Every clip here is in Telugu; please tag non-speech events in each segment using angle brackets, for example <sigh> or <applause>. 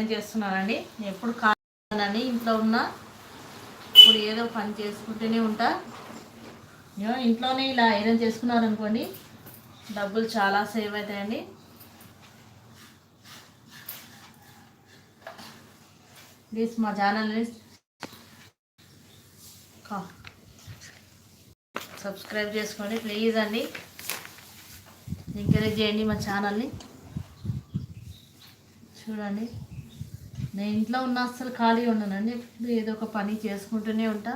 ఏం చేస్తున్నానండి ఎప్పుడు కాదని ఇంట్లో ఉన్నా ఇప్పుడు ఏదో పని చేసుకుంటూనే ఉంటా. ఇంట్లోనే ఇలా ఐరన్ చేసుకున్నారనుకోండి డబ్బులు చాలా సేవ్ అవుతాయండి. ప్లీజ్ మా ఛానల్ని సబ్స్క్రైబ్ చేసుకోండి ప్లీజ్ అండి. ఎంకరేజ్ చేయండి మా ఛానల్ని. చూడండి. నేను ఇంట్లో ఉన్న అస్సలు ఖాళీ ఉండనండి ఎప్పుడు ఏదో ఒక పని చేసుకుంటూనే ఉంటా.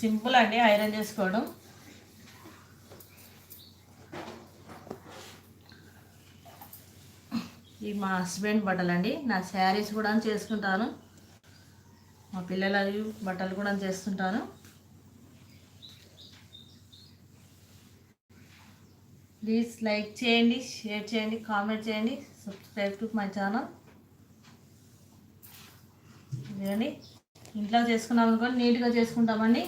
సింపుల్ అండి ఐరన్ చేసుకోవడం. ఇవి మా హస్బెండ్ బట్టలు అండి. నా శారీస్ కూడా చేసుకుంటాను. మా పిల్లల బట్టలు కూడా చేస్తుంటాను. ప్లీజ్ లైక్ చేయండి షేర్ చేయండి కామెంట్ చేయండి. సబ్స్క్రైబ్ టు మై ఛానల్ ఇదండి ఇంట్లో చేసుకున్నాం అనుకోండి నీట్గా చేసుకుంటామండి.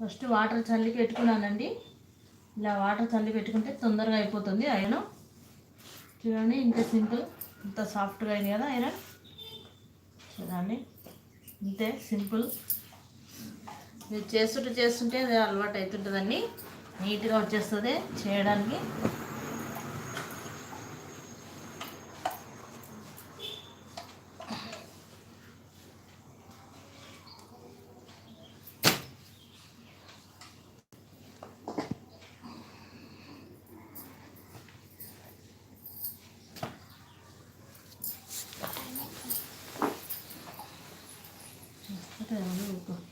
ఫస్ట్ వాటర్ చల్లి పెట్టుకున్నానండి. ఇలా వాటర్ చల్లి పెట్టుకుంటే తొందరగా అయిపోతుంది ఆయన చూడండి ఇంత సింపుల్. ఇంత సాఫ్ట్గా అయింది కదా ఐరన్? చూడండి ఇంతే సింపుల్. మీరు చేస్తుంటే చేస్తుంటే అది అలవాటు అవుతుంటుందండి. నీట్గా వచ్చేస్తుంది చేయడానికి. 네, 안 해볼까.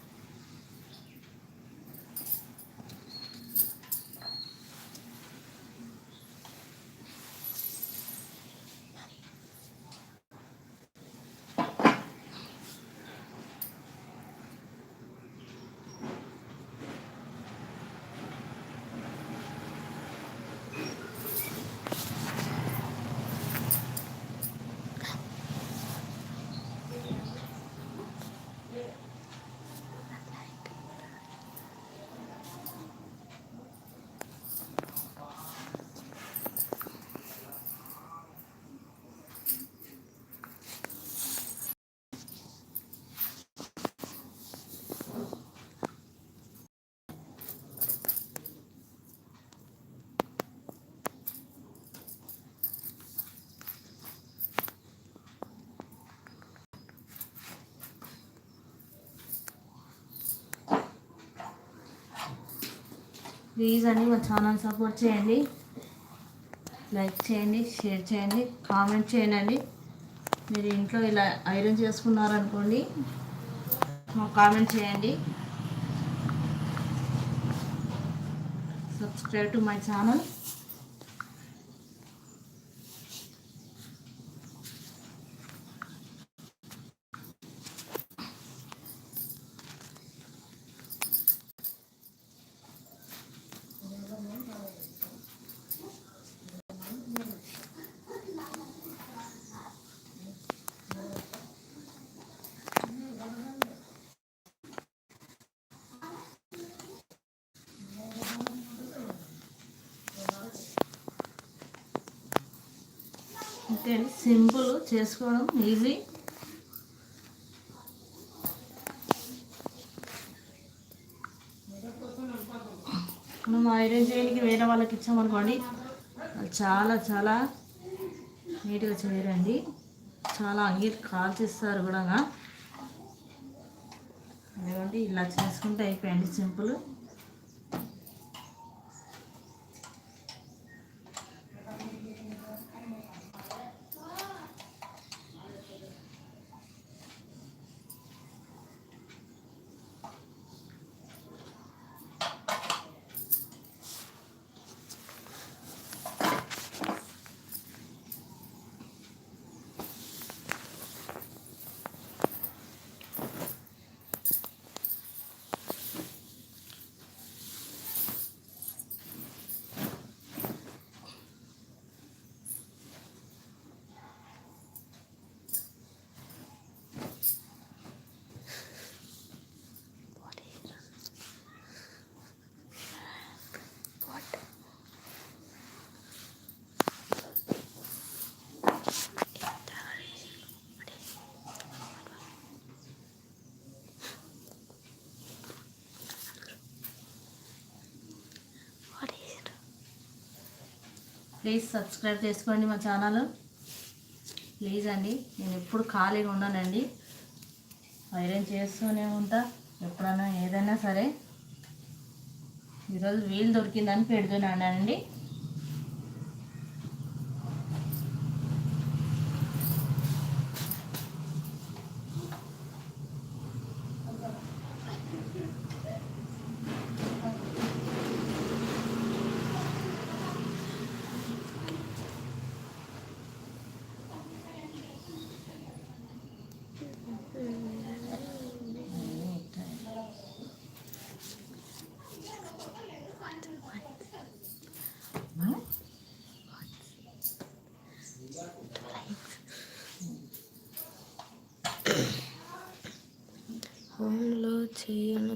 ప్లీజ్ అని మా ఛానల్ సపోర్ట్ చేయండి. లైక్ చేయండి షేర్ చేయండి కామెంట్ చేయండి. మీరు ఇంట్లో ఇలా ఐరన్ చేసుకున్నారనుకోండి మాకు కామెంట్ చేయండి. Subscribe to my channel. అంతే సింపుల్ చేసుకోవడం ఈజీ. మనం ఐరన్ చేయడానికి వేరే వాళ్ళకి ఇచ్చామనుకోండి చాలా చాలా నీట్గా చేయరండి. చాలా అంగీ కాల్చిస్తారు కూడా అదిగోండి ఇలా చేసుకుంటే అయిపోయింది సింపుల్. ప్లీజ్ సబ్స్క్రైబ్ చేసుకోండి మా ఛానల్. ప్లీజ్ అండి నేను ఎప్పుడు ఖాళీగా ఉన్నానండి. ఐరన్ చేస్తూనే ఉంటా ఎప్పుడన్నా ఏదైనా సరే. ఈరోజు వీలు దొరికిందని పెడుతున్నానండి.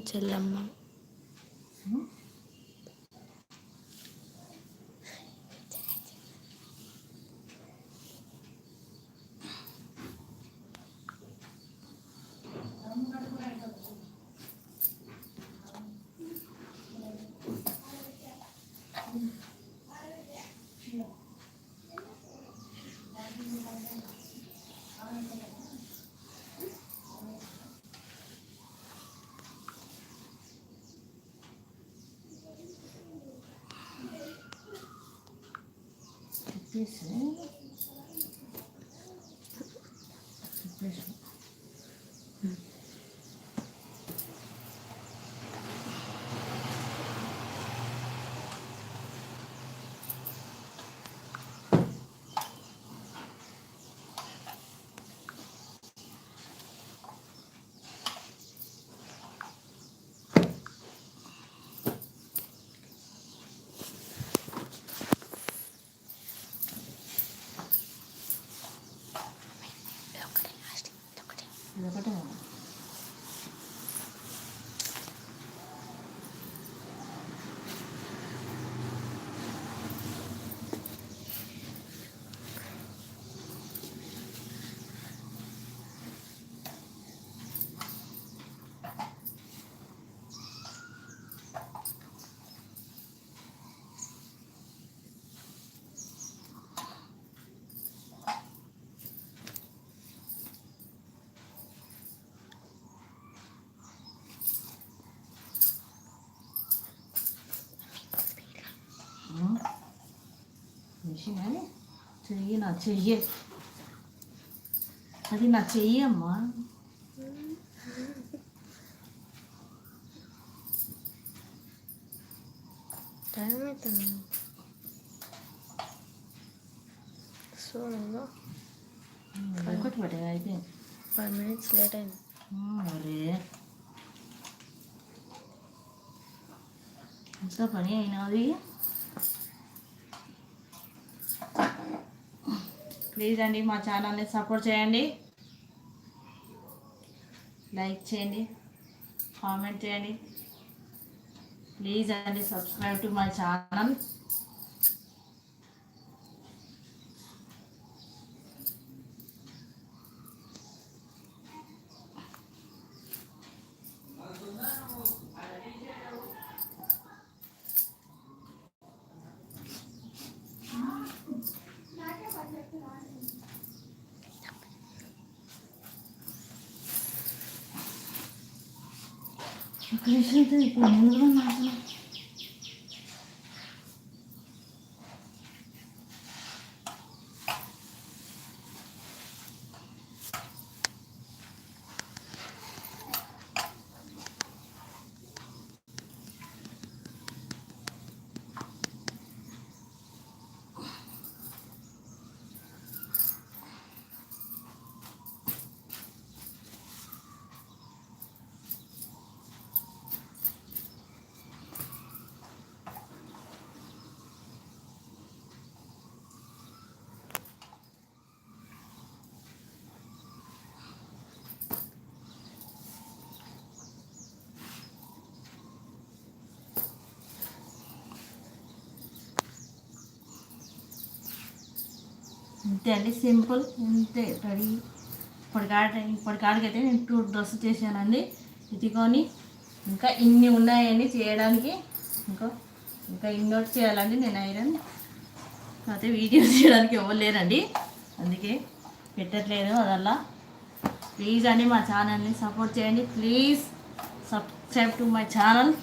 చెల్లమ్మ. sim, sim. ఇదొకటే కదా. మిషన్ చెయ్యి నా చెయ్యి. అది నా చెయ్యి అమ్మా టైం అవుతుంది సో ఒకటి పడే అయిపోయింది. ఫైవ్ మినిట్స్ లేట్ అయింది. అరే. ఇంకా పని అయినది. ప్లీజ్ అండి మా ఛానల్ని సపోర్ట్ చేయండి. లైక్ చేయండి కామెంట్ చేయండి. ప్లీజ్ అండి సబ్స్క్రైబ్ టు మై ఛానల్. ఒక నిమిషం అయితే ఇప్పుడు ముందుగా నాకు అంతే అండి సింపుల్ అంతే రెడీ. ఇప్పటికాడ ఇప్పటికాడికైతే నేను టూ డ్రెస్ చేశానండి. ఇదిగోని ఇంకా ఇన్ని ఉన్నాయండి చేయడానికి. ఇంకా ఇంకా ఇన్నోటి చేయాలండి నేను ఐరన్. అయితే వీడియో <laughs> చేయడానికి ఎవరు లేరండి. అందుకే పెట్టట్లేదు అదల్లా. ప్లీజ్ అండి మా ఛానల్ని సపోర్ట్ చేయండి. Please subscribe to my channel.